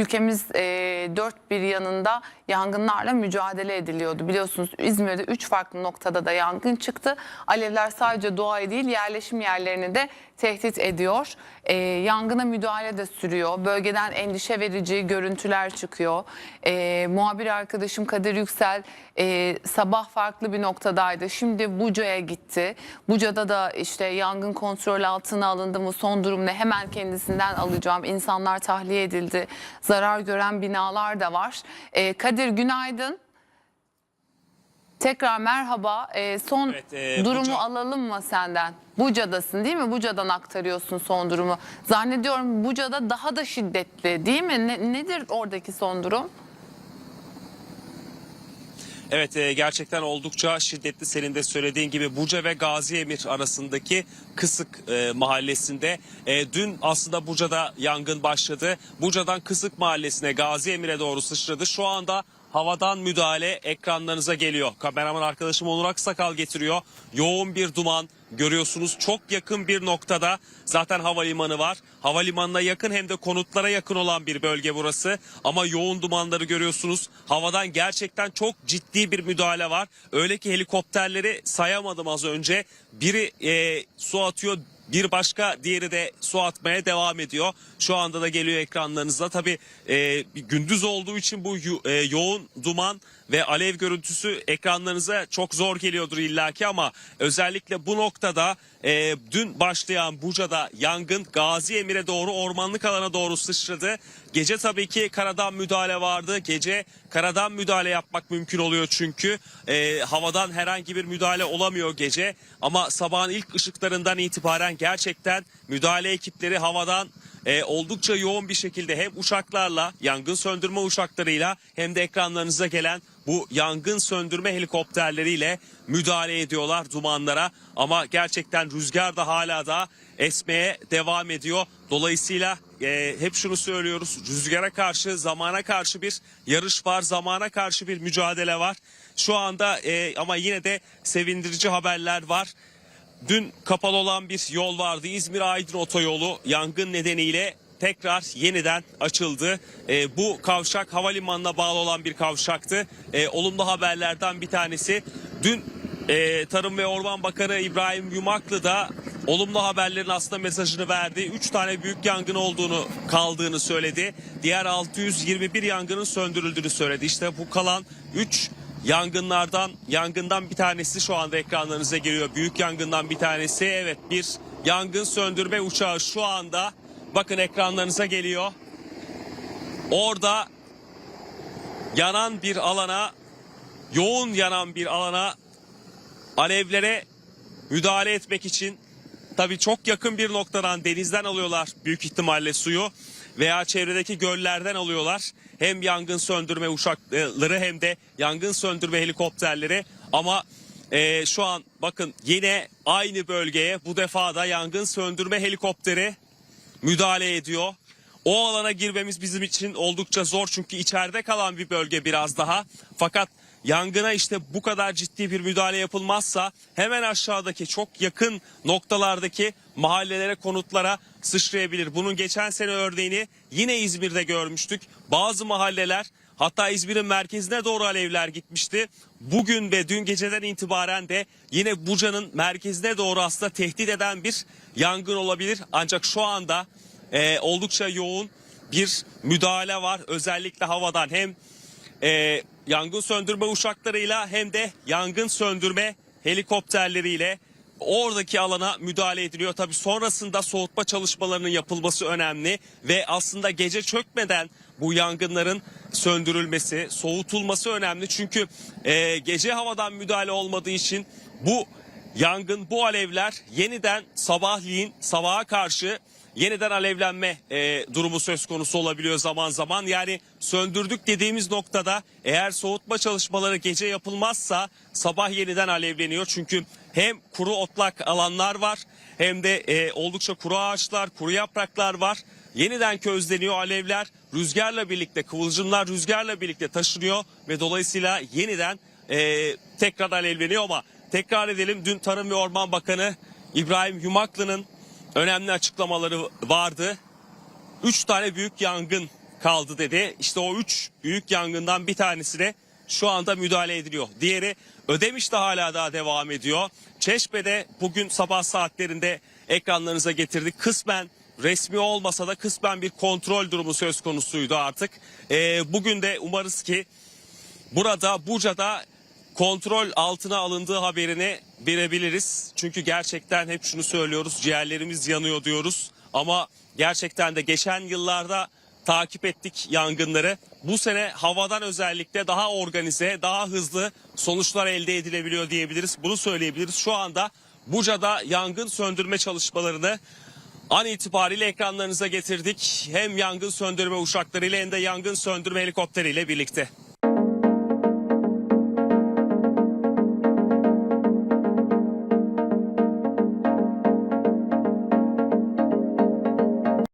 ülkemiz e, dört bir yanında yangınlarla mücadele ediliyordu. Biliyorsunuz İzmir'de üç farklı noktada da yangın çıktı. Alevler sadece doğayı değil yerleşim yerlerini de tehdit ediyor. E, yangına müdahale de sürüyor. Bölgeden endişe verici görüntüler çıkıyor. E, muhabir arkadaşım Kadir Yüksel e, sabah farklı bir noktadaydı. Şimdi Buca'ya gitti. Buca'da da işte yangın kontrol altına alındı mı son durum ne hemen kendisinden alacağım. İnsanlar tahliye edildi. Zarar gören binalar da var. E, Kadir günaydın. Tekrar merhaba. E, son Evet, e, durumu Buca- alalım mı senden? Buca'dasın değil mi? Buca'dan aktarıyorsun son durumu. Zannediyorum Buca'da daha da şiddetli değil mi? Ne- nedir oradaki son durum? Evet e, gerçekten oldukça şiddetli senin de söylediğin gibi Buca ve Gazi Emir arasındaki Kısık e, mahallesinde e, dün aslında Buca'da yangın başladı. Buca'dan Kısık mahallesine Gazi Emir'e doğru sıçradı. Şu anda havadan müdahale ekranlarınıza geliyor. Kameraman arkadaşım Onur Aksakal getiriyor. Yoğun bir duman görüyorsunuz. Çok yakın bir noktada zaten havalimanı var. Havalimanına yakın hem de konutlara yakın olan bir bölge burası. Ama yoğun dumanları görüyorsunuz. Havadan gerçekten çok ciddi bir müdahale var. Öyle ki helikopterleri sayamadım az önce. Biri e, su atıyor, bir başka diğeri de su atmaya devam ediyor. Şu anda da geliyor ekranlarınızda. Tabii e, gündüz olduğu için bu yu- e, yoğun duman ve alev görüntüsü ekranlarınıza çok zor geliyordur illaki ama özellikle bu noktada e, dün başlayan Buca'da yangın Gazi Emir'e doğru ormanlık alana doğru sıçradı. Gece tabii ki karadan müdahale vardı. Gece karadan müdahale yapmak mümkün oluyor çünkü e, havadan herhangi bir müdahale olamıyor gece. Ama sabahın ilk ışıklarından itibaren gerçekten müdahale ekipleri havadan e, oldukça yoğun bir şekilde hem uçaklarla yangın söndürme uçaklarıyla hem de ekranlarınıza gelen bu yangın söndürme helikopterleriyle müdahale ediyorlar dumanlara ama gerçekten rüzgar da hala da esmeye devam ediyor. Dolayısıyla e, hep şunu söylüyoruz rüzgara karşı zamana karşı bir yarış var zamana karşı bir mücadele var. Şu anda e, ama yine de sevindirici haberler var. Dün kapalı olan bir yol vardı. İzmir-Aydın otoyolu yangın nedeniyle tekrar yeniden açıldı. Ee, bu kavşak havalimanına bağlı olan bir kavşaktı. Ee, olumlu haberlerden bir tanesi. Dün e, Tarım ve Orman Bakanı İbrahim Yumaklı da olumlu haberlerin aslında mesajını verdi. 3 tane büyük yangın olduğunu kaldığını söyledi. Diğer 621 yangının söndürüldüğünü söyledi. İşte bu kalan 3 Yangınlardan yangından bir tanesi şu anda ekranlarınıza geliyor. Büyük yangından bir tanesi. Evet bir yangın söndürme uçağı şu anda bakın ekranlarınıza geliyor. Orada yanan bir alana yoğun yanan bir alana alevlere müdahale etmek için tabii çok yakın bir noktadan denizden alıyorlar büyük ihtimalle suyu veya çevredeki göllerden alıyorlar. Hem yangın söndürme uçakları hem de yangın söndürme helikopterleri ama e, şu an bakın yine aynı bölgeye bu defa da yangın söndürme helikopteri müdahale ediyor. O alana girmemiz bizim için oldukça zor çünkü içeride kalan bir bölge biraz daha. Fakat yangına işte bu kadar ciddi bir müdahale yapılmazsa hemen aşağıdaki çok yakın noktalardaki mahallelere, konutlara sıçrayabilir. Bunun geçen sene örneğini yine İzmir'de görmüştük. Bazı mahalleler Hatta İzmir'in merkezine doğru alevler gitmişti. Bugün ve dün geceden itibaren de yine Buca'nın merkezine doğru aslında tehdit eden bir yangın olabilir. Ancak şu anda e, oldukça yoğun bir müdahale var. Özellikle havadan hem e, yangın söndürme uçaklarıyla hem de yangın söndürme helikopterleriyle oradaki alana müdahale ediliyor. Tabii sonrasında soğutma çalışmalarının yapılması önemli ve aslında gece çökmeden bu yangınların söndürülmesi, soğutulması önemli. Çünkü e, gece havadan müdahale olmadığı için bu yangın, bu alevler yeniden sabahleyin, sabaha karşı yeniden alevlenme e, durumu söz konusu olabiliyor zaman zaman. Yani söndürdük dediğimiz noktada eğer soğutma çalışmaları gece yapılmazsa sabah yeniden alevleniyor. Çünkü hem kuru otlak alanlar var hem de e, oldukça kuru ağaçlar, kuru yapraklar var. Yeniden közleniyor alevler rüzgarla birlikte kıvılcımlar rüzgarla birlikte taşınıyor ve dolayısıyla yeniden e, tekrar alevleniyor ama tekrar edelim dün Tarım ve Orman Bakanı İbrahim Yumaklı'nın önemli açıklamaları vardı. Üç tane büyük yangın kaldı dedi. İşte o üç büyük yangından bir tanesine şu anda müdahale ediliyor. Diğeri Ödemiş'te hala daha devam ediyor. Çeşme'de bugün sabah saatlerinde ekranlarınıza getirdik. Kısmen resmi olmasa da kısmen bir kontrol durumu söz konusuydu artık. Ee, bugün de umarız ki burada Buca'da kontrol altına alındığı haberini verebiliriz. Çünkü gerçekten hep şunu söylüyoruz ciğerlerimiz yanıyor diyoruz. Ama gerçekten de geçen yıllarda takip ettik yangınları. Bu sene havadan özellikle daha organize, daha hızlı sonuçlar elde edilebiliyor diyebiliriz. Bunu söyleyebiliriz. Şu anda Buca'da yangın söndürme çalışmalarını an itibariyle ekranlarınıza getirdik. Hem yangın söndürme uçaklarıyla hem de yangın söndürme helikopteriyle birlikte.